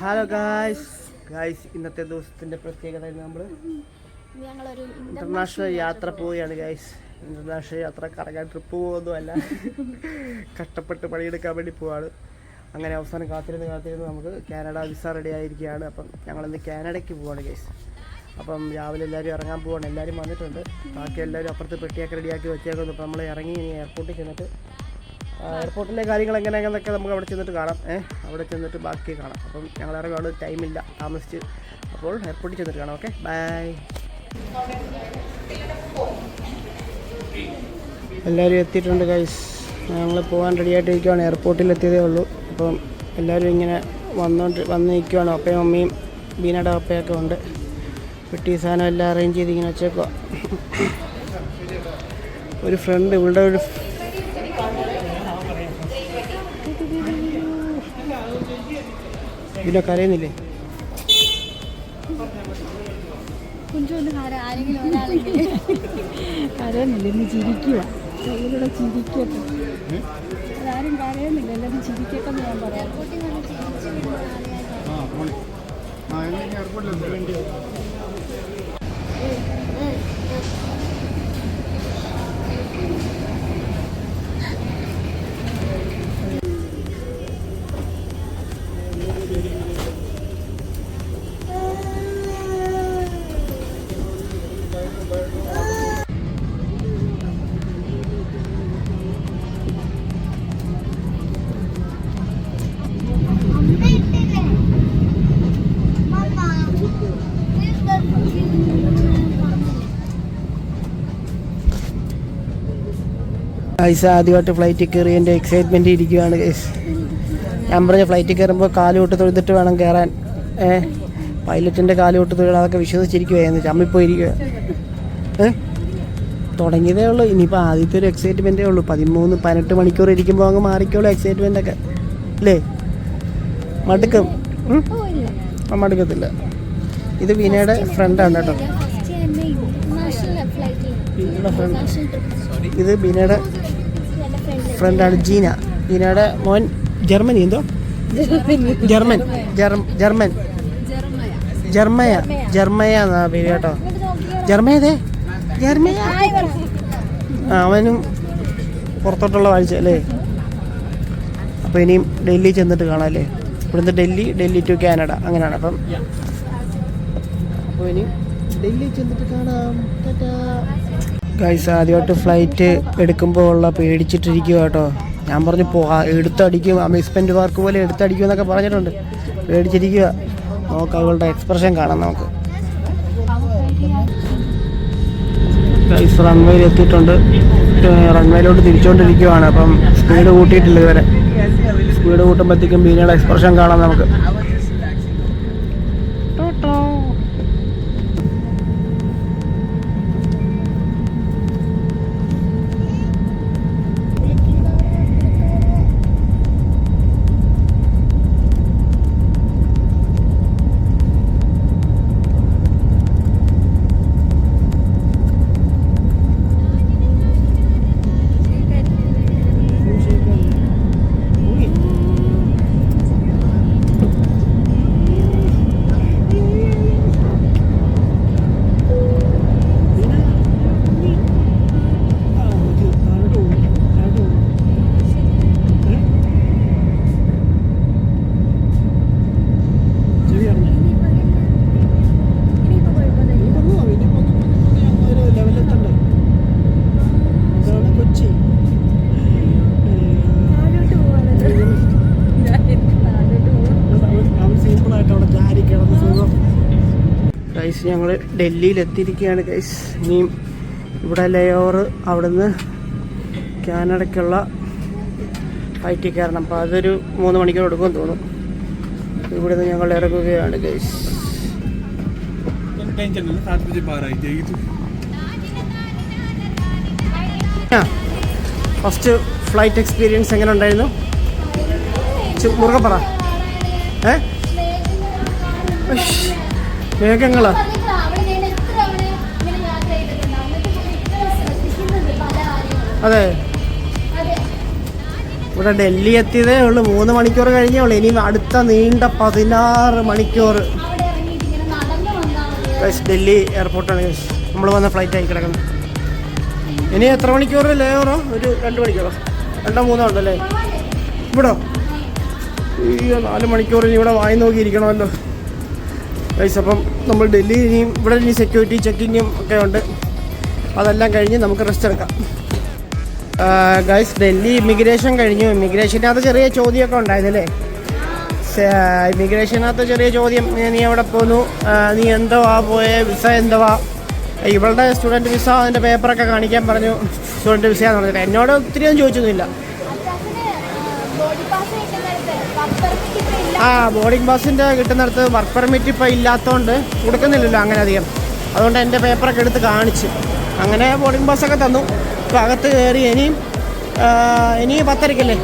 Hello guys guys ഇന്നത്തെ ദിവസത്തിന്റെ പ്രത്യേകത നമ്മൾ ഇന്റർനാഷണൽ യാത്ര പോവുകയാണ് ഗായ്സ് ഇന്റർനാഷണൽ യാത്ര കറങ്ങാൻ ട്രിപ്പ് പോകുന്നതല്ല. കഷ്ടപ്പെട്ട് പണിയെടുക്കാൻ വേണ്ടി പോവാണ്. അങ്ങനെ അവസാനം കാത്തിരുന്ന് കാത്തിരുന്ന് നമുക്ക് കാനഡ വിസ റെഡി ആയിരിക്കുകയാണ്. അപ്പം ഞങ്ങളിന്ന് കാനഡയ്ക്ക് പോവാണ് ഗൈസ് അപ്പം രാവിലെ എല്ലാവരും ഇറങ്ങാൻ പോവാണ്. എല്ലാവരും വന്നിട്ടുണ്ട്. ബാക്കി എല്ലാവരും അപ്പുറത്ത് പെട്ടിയൊക്കെ റെഡിയാക്കി വെച്ചേക്കുന്നു. അപ്പം നമ്മൾ ഇറങ്ങി ഇനി എയർപോർട്ടിൽ ചെന്നിട്ട് എയർപോർട്ടിലെ കാര്യങ്ങൾ എങ്ങനെയാണെന്നൊക്കെ നമുക്ക് അവിടെ ചെന്നിട്ട് കാണാം. ഏഹ് അവിടെ ചെന്നിട്ട് ബാക്കി കാണാം. അപ്പം ഞങ്ങൾ ഇറങ്ങാണ്ട് ടൈമില്ല താമസിച്ച്. അപ്പോൾ എയർപോർട്ടിൽ ചെന്നിട്ട് കാണാം ഓക്കെ ബൈ എല്ലാവരും എത്തിയിട്ടുണ്ട് ഗൈസ് ഞങ്ങൾ പോകാൻ റെഡി ഇരിക്കുവാണ് എയർപോർട്ടിൽ എത്തിയതേ ഉള്ളൂ. അപ്പം എല്ലാവരും ഇങ്ങനെ വന്നോണ്ട് വന്ന് നിൽക്കുവാണ് അപ്പയും അമ്മയും ബീനയുടെ അപ്പയൊക്കെ ഉണ്ട്. പെട്ടി സാധനം എല്ലാം അറേഞ്ച് ചെയ്ത് ഇങ്ങനെ വെച്ചേക്കുക ഒരു ഫ്രണ്ട് ഇവളുടെ ഒരു ഇതിനൊക്കെ കരയുന്നില്ലേ? കരയുന്നില്ല? ഇന്ന് ചിരിക്കുക കയ്യിലൂടെ ചിരിക്കട്ടെ. അതാരും കരയുന്നില്ല. എല്ലാവരും ചിരിക്കട്ടെ എന്ന് ഞാൻ പറയാം. ഗൈസ് ആദ്യമായിട്ട് ഫ്ലൈറ്റിൽ കയറി എന്റെ എക്സൈറ്റ്മെന്റ് ഇരിക്കുകയാണ് ഗൈസ് ഞാൻ പറഞ്ഞ ഫ്ലൈറ്റിൽ കയറുമ്പോൾ കാൽ തൊട്ട് തൊഴുതിട്ട് വേണം കയറാൻ. ഏ? പൈലറ്റിന്റെ കാൽ തൊട്ട് തൊഴിൽ അതൊക്കെ വിശ്വസിച്ചിരിക്കുകയായിരുന്നു ചമ്മിപ്പോയിരിക്കുക ഏ? തുടങ്ങിയതേ ഉള്ളൂ. ഇനിയിപ്പോൾ ആദ്യത്തെ ഒരു എക്സൈറ്റ്മെന്റേ ഉള്ളൂ. പതിമൂന്ന് പതിനെട്ട് മണിക്കൂർ ഇരിക്കുമ്പോൾ അങ്ങ് മാറിക്കോളൂ എക്സൈറ്റ്മെന്റ് ഒക്കെ. അല്ലേ? മടുക്കും. മടുക്കത്തില്ല. ഇത് വിനയുടെ ഫ്രണ്ടാണ് കേട്ടോ. ഇത് ബീനയുടെ ഫ്രണ്ടാണ് ജീന. ജീനയുടെ മോൻ ജർമ്മനി എന്തോ? ജർമ്മൻ. ജർമ്മൻ. ജർമ്മയ. ജർമ്മയ എന്നാ പേര് കേട്ടോ. ജർമ്മയതേ ജർമ്മയ. അവനും പുറത്തോട്ടുള്ള വാഴ്ച അല്ലേ? അപ്പോൾ ഇനിയും ഡൽഹി ചെന്നിട്ട് കാണാം അല്ലേ? ഇവിടുന്ന് ഡൽഹി ഡൽഹി ടു കാനഡ അങ്ങനെയാണ്. അപ്പം അപ്പോൾ ഇനി ഡൽഹി ചെന്നിട്ട് കാണാം. ഗൈസ് ആദ്യമായിട്ട് ഫ്ലൈറ്റ് എടുക്കുമ്പോൾ ഉള്ള പേടിച്ചിട്ടിരിക്കുക കേട്ടോ. ഞാൻ പറഞ്ഞു പോ എടുത്തടിക്കും അമ്യൂസ്മെന്റ് പാർക്ക് പോലെ എടുത്തടിക്കും എന്നൊക്കെ പറഞ്ഞിട്ടുണ്ട്. പേടിച്ചിരിക്കുക നമുക്ക് അവളുടെ എക്സ്പ്രഷൻ കാണാം നമുക്ക്. ഗൈസ് റൺവേയിൽ എത്തിയിട്ടുണ്ട്. റൺവേയിലോട്ട് തിരിച്ചുകൊണ്ടിരിക്കുവാണ് അപ്പം സ്പീഡ് കൂട്ടിയിട്ടില്ല ഇതുവരെ. സ്പീഡ് കൂട്ടുമ്പോഴത്തേക്കും മീനുകളുടെ എക്സ്പ്രഷൻ കാണാം നമുക്ക്. ഡൽഹിയിൽ എത്തിയിരിക്കുകയാണ് ഗൈസ് ഇനിയും ഇവിടെ ലേഓവർ അവിടുന്ന് കാനഡയ്ക്കുള്ള ഫ്ലൈറ്റിൽ കയറണം. അപ്പോൾ അതൊരു മൂന്ന് മണിക്കൂർ എടുക്കുമെന്ന് തോന്നും ഇവിടുന്ന് ഞങ്ങൾ ഇറങ്ങുകയാണ് ഗൈസ് ഫസ്റ്റ് ഫ്ലൈറ്റ് എക്സ്പീരിയൻസ് എങ്ങനെ ഉണ്ടായിരുന്നു? മുറുകെ പറ. ഏ? മേഘങ്ങളാണ് അതെ. ഇവിടെ ഡൽഹി എത്തിയതേ ഉള്ളൂ. മൂന്ന് മണിക്കൂർ കഴിഞ്ഞേ ഉള്ളൂ. ഇനി അടുത്ത നീണ്ട പതിനാറ് മണിക്കൂർ. ഡൽഹി എയർപോർട്ടാണ് നമ്മൾ വന്ന ഫ്ലൈറ്റ് ആയി കിടക്കുന്നത് ഇനി എത്ര മണിക്കൂർ ലേവറോ ഒരു രണ്ട് മണിക്കൂറോ? രണ്ടോ മൂന്നോ ഉണ്ടല്ലേ? ഇവിടോ? അയ്യോ നാല് മണിക്കൂർ ഇനി ഇവിടെ വായി നോക്കിയിരിക്കണമല്ലോ. ഗൈസ് അപ്പം നമ്മൾ ഡൽഹി ഇനിയും ഇവിടെ ഇനി സെക്യൂരിറ്റി ചെക്കിങ്ങും ഒക്കെ ഉണ്ട്. അതെല്ലാം കഴിഞ്ഞ് നമുക്ക് റെസ്റ്റ് എടുക്കാം. ഗൈസ് ഡൽഹി ഇമിഗ്രേഷൻ കഴിഞ്ഞു. ഇമിഗ്രേഷനകത്ത് ചെറിയ ചോദ്യമൊക്കെ ഉണ്ടായതല്ലേ ഇമിഗ്രേഷനകത്ത് ചെറിയ ചോദ്യം. നീ- എവിടെ പോന്നു? നീ എന്തുവാ പോയ? വിസ എന്തുവാ? ഇവളുടെ സ്റ്റുഡന്റ് വിസ അതിന്റെ പേപ്പറൊക്കെ കാണിക്കാൻ പറഞ്ഞു. സ്റ്റുഡന്റ് വിസ എന്ന് പറഞ്ഞിട്ട്. എന്നോട് ഒത്തിരി ഒന്നും ചോദിച്ചൊന്നുമില്ല. ആ ബോർഡിംഗ് പാസിന്റെ കിട്ടുന്നിടത്ത് വർക്ക് പെർമിറ്റ് ഇപ്പോൾ ഇല്ലാത്തതുകൊണ്ട് കൊടുക്കുന്നില്ലല്ലോ അങ്ങനെ അധികം അതുകൊണ്ട് എന്റെ പേപ്പറൊക്കെ എടുത്ത് കാണിച്ച്. അങ്ങനെ ബോർഡിംഗ് പാസ്സൊക്കെ തന്നു. ഇപ്പോൾ അകത്ത് കയറി ഇനിയും ഇനി പത്തരക്കല്ലേ?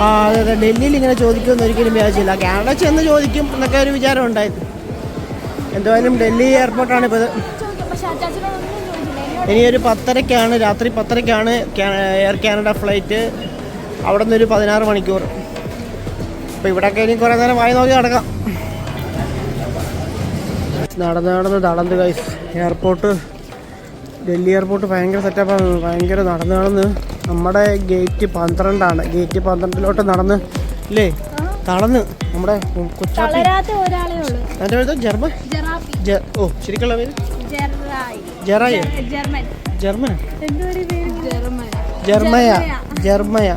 ആ അതെ അതെ ഡൽഹിയിൽ ഇങ്ങനെ ചോദിക്കുമെന്ന് ഒരിക്കലും വിചാരിച്ചില്ല. കാനഡ ചെന്ന് ചോദിക്കും എന്നൊക്കെ ഒരു വിചാരം ഉണ്ടായിരുന്നു. എന്തായാലും ഡൽഹി എയർപോർട്ടാണ് ഇപ്പോൾ ഇനി ഒരു പത്തരയ്ക്കാണ് രാത്രി പത്തരയ്ക്കാണ് കാ- എയർ കാനഡ ഫ്ലൈറ്റ് അവിടെ നിന്ന് ഒരു പതിനാറ് മണിക്കൂർ. അപ്പോൾ ഇവിടെയൊക്കെ ഇനി കുറേ നേരം വായി നോക്കി നടക്കാം. നടന്ന് നടന്ന് നടന്ന് കൈസ് എയർപോർട്ട് ഡൽഹി എയർപോർട്ട് ഭയങ്കര സെറ്റപ്പാണ്. ഭയങ്കര നടന്ന് നടന്ന് നമ്മുടെ ഗേറ്റ് പന്ത്രണ്ടാണ്. ഗേറ്റ് പന്ത്രണ്ടിലോട്ട് നടന്ന് അല്ലേ തളന്ന് നമ്മുടെ കൊച്ചാപ്പി. പേര്? ജർമ്മൻ? ഓ ശരിക്കുള്ള പേര്? ജെറായി. ജർമ്മൻ. ജർമ്മയ. ജർമ്മയ.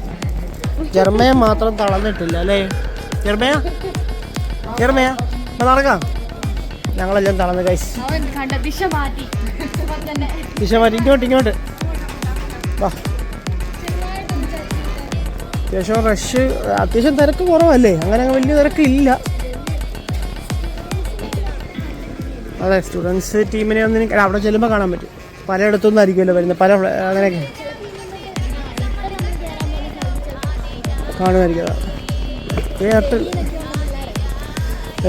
ജർമ്മയ. മാത്രം തളർന്നിട്ടില്ല അല്ലേ? ജർമ്മയ? ജർമ്മയ? നടക്കാം? ഞങ്ങളെല്ലാം തളർന്ന് കൈസ് ദിശ മാറ്റി ദിശ മാറ്റി ഇങ്ങോട്ട് ഇങ്ങോട്ട്. വാ. അത്യാവശ്യം റഷ് അത്യാവശ്യം തിരക്ക് കുറവല്ലേ? അങ്ങനെ അങ്ങ് വലിയ തിരക്ക് ഇല്ല. അതെ സ്റ്റുഡൻസ് ടീമിനെ ഒന്നും അവിടെ ചെല്ലുമ്പോൾ കാണാൻ പറ്റും. പലയിടത്തുനിന്നും ആയിരിക്കുമല്ലോ വരുന്നത്. പല അങ്ങനെയൊക്കെ. കാണുമായിരിക്കും. എയർടെൽ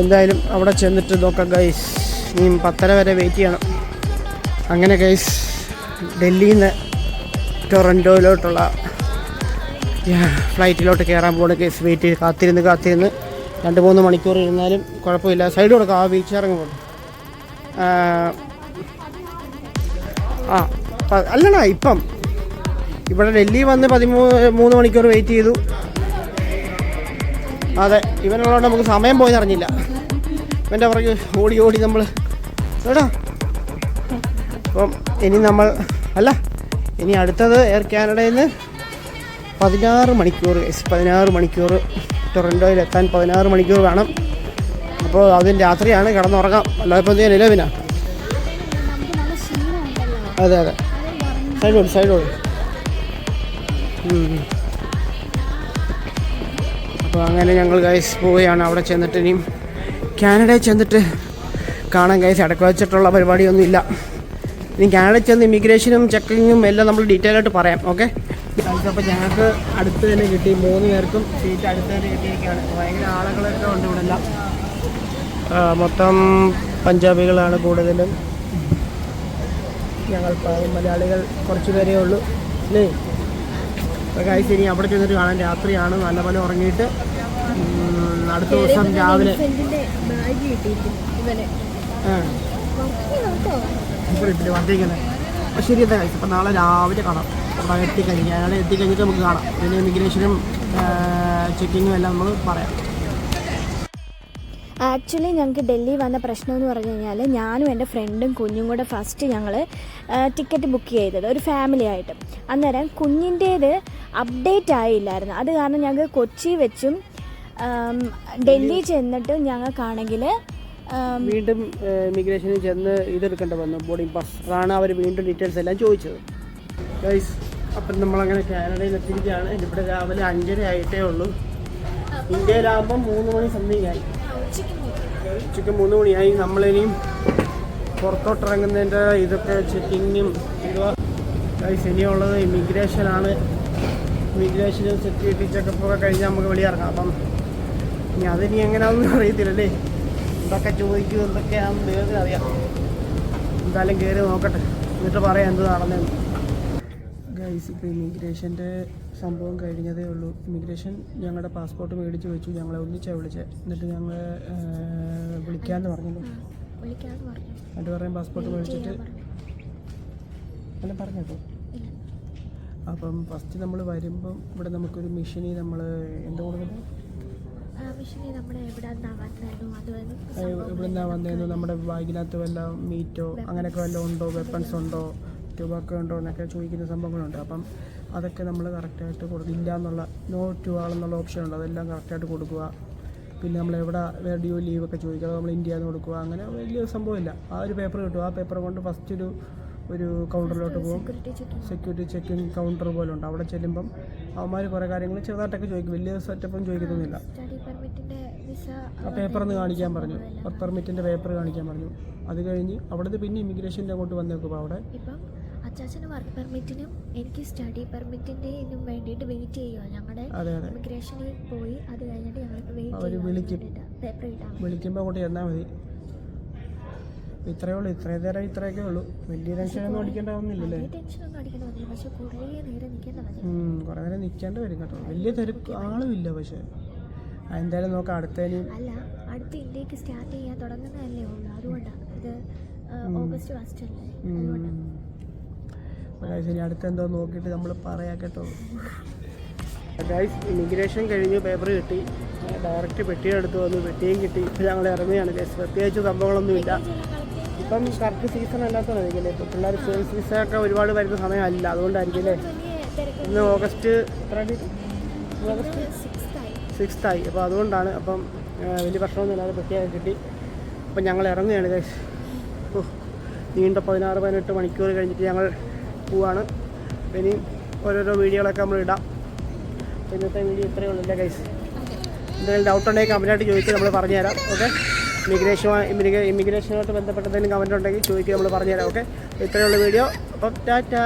എന്തായാലും അവിടെ ചെന്നിട്ട് നോക്കാം ഗൈസ് ഇനിയും പത്തര വരെ വെയിറ്റ് ചെയ്യണം. അങ്ങനെ ഗൈസ് ഡൽഹിയിൽ നിന്ന് ടൊറന്റോയിലോട്ടുള്ള ഫ്ലൈറ്റിലോട്ട് കയറാൻ പോകുന്ന കേസ് വെയിറ്റ് ചെയ്ത് കാത്തിരുന്ന് കാത്തിരുന്ന് രണ്ട് മൂന്ന് മണിക്കൂർ ഇരുന്നാലും കുഴപ്പമില്ല. സൈഡ് കൊടുക്കാം ആ ബീച്ച് ഇറങ്ങുമ്പോൾ ആ അല്ലടാ ഇപ്പം. ഇവിടെ ഡൽഹി വന്ന് പതിമൂന്ന് മൂന്ന് മണിക്കൂർ വെയിറ്റ് ചെയ്തു. അതെ ഇവനുള്ളതുകൊണ്ട് നമുക്ക് സമയം പോയെന്ന് അറിഞ്ഞില്ല. ഇവന്റെ പുറകെ ഓടി ഓടി നമ്മൾ കേട്ടോ അപ്പം ഇനി നമ്മൾ അല്ല ഇനി അടുത്തത് എയർ കാനഡയിൽ നിന്ന് പതിനാറ് മണിക്കൂർ പതിനാറ് മണിക്കൂർ ടൊറന്റോയിൽ എത്താൻ പതിനാറ് മണിക്കൂർ വേണം. അപ്പോൾ അതിന് രാത്രിയാണ് കിടന്നുറങ്ങാം. അല്ലാതെ ഇപ്പോൾ ഞാൻ ഇലവിനാ? അതെ അതെ. സൈഡ് ഓടി സൈഡ് ഓടി. അപ്പോൾ അങ്ങനെ ഞങ്ങൾ ഗൈസ് പോവുകയാണ്. അവിടെ ചെന്നിട്ട് ഇനിയും കാനഡയിൽ ചെന്നിട്ട് കാണാൻ ഗൈസ് അടക്ക വെച്ചിട്ടുള്ള പരിപാടിയൊന്നും ഇല്ല. ഇനി കാനഡയിൽ ചെന്ന് ഇമിഗ്രേഷനും ചെക്കിങ്ങും എല്ലാം നമ്മൾ ഡീറ്റെയിൽ ആയിട്ട് പറയാം. ഓക്കെ അപ്പോൾ ഞങ്ങൾക്ക് അടുത്ത് തന്നെ കിട്ടി. മൂന്ന് പേർക്കും സീറ്റ് അടുത്ത് തന്നെ കിട്ടിയിരിക്കുകയാണ്. ഭയങ്കര ആളുകളൊക്കെ ഉണ്ട് ഇവിടെ എല്ലാം മൊത്തം പഞ്ചാബികളാണ് കൂടുതലും. ഞങ്ങൾ മലയാളികൾ കുറച്ച് പേരേ ഉള്ളൂ. അല്ലേ? കാഴ്ച ഇനി അവിടെ ചെന്നിട്ട് കാണാൻ രാത്രിയാണ്. നല്ലപോലെ ഉറങ്ങിയിട്ട് അടുത്ത ദിവസം രാവിലെ ശരി എന്താ കാഴ്ച അപ്പോൾ നാളെ രാവിലെ കാണാം. അവിടെ എത്തിക്കഴിഞ്ഞ് അയാളെ എത്തിക്കഴിഞ്ഞിട്ട് നമുക്ക് കാണാം. പിന്നെ ഇമിഗ്രേഷനും ചെക്കിങ്ങും എല്ലാം നമ്മൾ പറയാം. ആക്ച്വലി ഞങ്ങൾക്ക് ഡൽഹി വന്ന പ്രശ്നം എന്ന് പറഞ്ഞു കഴിഞ്ഞാൽ ഞാനും എന്റെ ഫ്രണ്ടും കുഞ്ഞും കൂടെ ഫസ്റ്റ് ഞങ്ങൾ ടിക്കറ്റ് ബുക്ക് ചെയ്തത് ഒരു ഫാമിലി ആയിട്ട്. അന്നേരം കുഞ്ഞിന്റേത് അപ്ഡേറ്റ് ആയില്ലായിരുന്നു. അത് കാരണം ഞങ്ങൾക്ക് കൊച്ചി വെച്ചും ഡൽഹി ചെന്നിട്ട് ഞങ്ങൾക്കാണെങ്കിൽ വീണ്ടും ഇമിഗ്രേഷനിൽ ചെന്ന് ഇതെടുക്കേണ്ട വന്നു. ബോർഡിംഗ് പാസ് അതാണ് അവർ വീണ്ടും ഡീറ്റെയിൽസ് എല്ലാം ചോദിച്ചത്. ഗൈസ് അപ്പം നമ്മളങ്ങനെ കാനഡയിൽ എത്തിയിരിക്കുകയാണ്. ഇവിടെ രാവിലെ അഞ്ചര ആയിട്ടേ ഉള്ളൂ ഇന്ത്യയിലാകുമ്പോൾ മൂന്ന് മണി സംതിങ് ആയി. ഉച്ചയ്ക്ക് മൂന്ന് മണിയായി. നമ്മളിനിയും പുറത്തോട്ടിറങ്ങുന്നതിന്റെ ഇതൊക്കെ ചെക്കിങ്ങും ഗൈസ് ഇനിയുള്ളത് ഇമിഗ്രേഷനാണ്. ഇമിഗ്രേഷനും സെക്യൂരിറ്റി ചെക്കപ്പൊക്കെ കഴിഞ്ഞാൽ നമുക്ക് വെളിയിറങ്ങാം അപ്പം ഇനി അതിനി എങ്ങനെയാണെന്ന് അറിയത്തില്ലല്ലേ? എന്തൊക്കെ ചോദിക്കും എന്തൊക്കെയാണെന്ന് നിങ്ങൾക്ക് അറിയാം. എന്തായാലും കയറി നോക്കട്ടെ. എന്നിട്ട് പറയാം എന്ത് നടന്നു ഗൈസ് ഇപ്പോൾ ഇമിഗ്രേഷന്റെ സംഭവം കഴിഞ്ഞതേ ഉള്ളൂ. ഇമിഗ്രേഷൻ ഞങ്ങളുടെ പാസ്പോർട്ട് മേടിച്ച് വെച്ചു. ഞങ്ങളെ ഒന്നിച്ചാണ് വിളിച്ചത് എന്നിട്ട് ഞങ്ങൾ വിളിക്കാമെന്ന് പറഞ്ഞു. എന്നിട്ട് പറയാൻ പാസ്പോർട്ട് മേടിച്ചിട്ട് അല്ല പറഞ്ഞോ അപ്പം ഫസ്റ്റ് നമ്മൾ വരുമ്പം ഇവിടെ നമുക്കൊരു മെഷീനിൽ നമ്മൾ എന്ത് കൊടുക്കുന്നു ഇവിടെ നിന്നാ വന്നതെന്ന് നമ്മുടെ ബാഗിനകത്ത് വല്ല മീറ്റോ അങ്ങനെയൊക്കെ വല്ലതും ഉണ്ടോ? വെപ്പൺസ് ഉണ്ടോ? ട്യൂബൊക്കെ ഉണ്ടോ എന്നൊക്കെ ചോദിക്കുന്ന സംഭവങ്ങളുണ്ട്. അപ്പം അതൊക്കെ നമ്മൾ കറക്റ്റായിട്ട് കൊടുക്കും ഇല്ല എന്നുള്ള നോ ടു ആളെന്നുള്ള ഓപ്ഷൻ ഉണ്ട്. അതെല്ലാം കറക്റ്റായിട്ട് കൊടുക്കുക. പിന്നെ നമ്മൾ എവിടെ റേഡിയോ ലീവൊക്കെ ചോദിക്കുക. അത് നമ്മൾ ഇന്ത്യ എന്ന് കൊടുക്കുക. അങ്ങനെ വലിയ സംഭവമില്ല. ആ ഒരു പേപ്പർ കിട്ടും. ആ പേപ്പർ കൊണ്ട് ഫസ്റ്റ് ഒരു ഒരു കൗണ്ടറിലോട്ട് പോകും. സെക്യൂരിറ്റി ചെക്കിങ് കൗണ്ടർ പോലെ ഉണ്ട്. അവിടെ ചെല്ലുമ്പം അവന്മാർ കുറേ കാര്യങ്ങൾ ചെറുതായിട്ടൊക്കെ ചോദിക്കും. വലിയ സെറ്റപ്പൊന്നും ചോദിക്കുന്നില്ല ആ പേപ്പർ ഒന്ന് കാണിക്കാൻ പറഞ്ഞു. വർക്ക് പെർമിറ്റിന്റെ പേപ്പർ കാണിക്കാൻ പറഞ്ഞു. അത് കഴിഞ്ഞ് അവിടുന്ന് പിന്നെ ഇമിഗ്രേഷന്റെ അങ്ങോട്ട് വന്നേക്കും അവിടെ. അച്ചാച്ചന് വർക്ക് പെർമിറ്റിനും എനിക്ക് സ്റ്റഡി പെർമിറ്റിന്റെനും വേണ്ടിയിട്ട് വെയിറ്റ് ചെയ്യുക ഞങ്ങളുടെ ഇമിഗ്രേഷനിൽ പോയി അത് കഴിഞ്ഞിട്ട് ഞങ്ങൾക്ക് വെയിറ്റ് കിട്ടാൻ വിളിക്കുമ്പോൾ അങ്ങോട്ട് ചെന്നാൽ മതി. ഇത്രേ ഉള്ളൂ. ഇത്രയും നേരം ഇത്രയൊക്കെ ഉള്ളൂ. വലിയ വലിയ ടെൻഷനൊന്നും അടിക്കേണ്ട. പക്ഷേ കുറേ നേരം നിൽക്കേണ്ടി വരും കേട്ടോ. വലിയ തിരക്ക് ആളുമില്ല പക്ഷേ. എന്തായാലും നോക്കാം. അടുത്തതിന് അല്ല അടുത്ത ഇന്ത്യയ്ക്ക് സ്റ്റാർട്ട് ചെയ്യാൻ തുടങ്ങുന്നതല്ലേ ഉള്ളൂ. അതുകൊണ്ടാണ് ഇത് ഓഗസ്റ്റ് ഫസ്റ്റ് അല്ലേ? അതുകൊണ്ടാണ് ഗൈസ് ഇനി അടുത്ത് എന്തോ നോക്കിയിട്ട് നമ്മൾ പറയാം കേട്ടോ. ഗൈസ് ഇമിഗ്രേഷൻ കഴിഞ്ഞ് പേപ്പർ കിട്ടി. ഡയറക്റ്റ് പെട്ടിയെടുത്ത് വന്നു പെട്ടിയും കിട്ടി. ഇപ്പം ഞങ്ങൾ ഇറങ്ങുകയാണ് ഗൈസ് പ്രത്യേകിച്ച് സംഭവങ്ങളൊന്നുമില്ല. ഇപ്പം കറക്റ്റ് സീസൺ അല്ലാത്തതായിരിക്കില്ലേ ഇപ്പോൾ പിള്ളേർ സെയിൽസ് വിസ ഒക്കെ ഒരുപാട് വരുന്ന സമയമല്ല. അതുകൊണ്ടായിരിക്കും അല്ലേ? ഇന്ന് ഓഗസ്റ്റ് എത്ര ഓഗസ്റ്റ് സിക്സ്ത് ആയി. അപ്പോൾ അതുകൊണ്ടാണ് അപ്പം വലിയ പ്രശ്നമൊന്നും ഇല്ലാതെ പ്രത്യേകം കിട്ടി. അപ്പം ഞങ്ങൾ ഇറങ്ങുകയാണ് ഗൈസ് നീണ്ട പതിനാറ് പതിനെട്ട് മണിക്കൂർ കഴിഞ്ഞിട്ട് ഞങ്ങൾ പോവാണ്. ഇനി ഓരോരോ വീഡിയോകളൊക്കെ നമ്മൾ ഇടാം. ഇന്നത്തെ വീഡിയോ ഇത്രയേ ഉള്ളൂ ഗൈസ് എന്തെങ്കിലും ഡൗട്ട് ഉണ്ടെങ്കിൽ കമന്റായിട്ട് ചോദിച്ച് നമ്മൾ പറഞ്ഞുതരാം ഓക്കെ ഇമിഗ്രേഷൻ ഇമിഗ്രേഷനുമായിട്ട് ബന്ധപ്പെട്ട എന്തെങ്കിലും കമന്റ് ഉണ്ടെങ്കിൽ ചോദിക്കുക നമ്മൾ പറഞ്ഞുതരാം ഓക്കെ ഇത്രയുള്ള വീഡിയോ. അപ്പം ടാറ്റാ!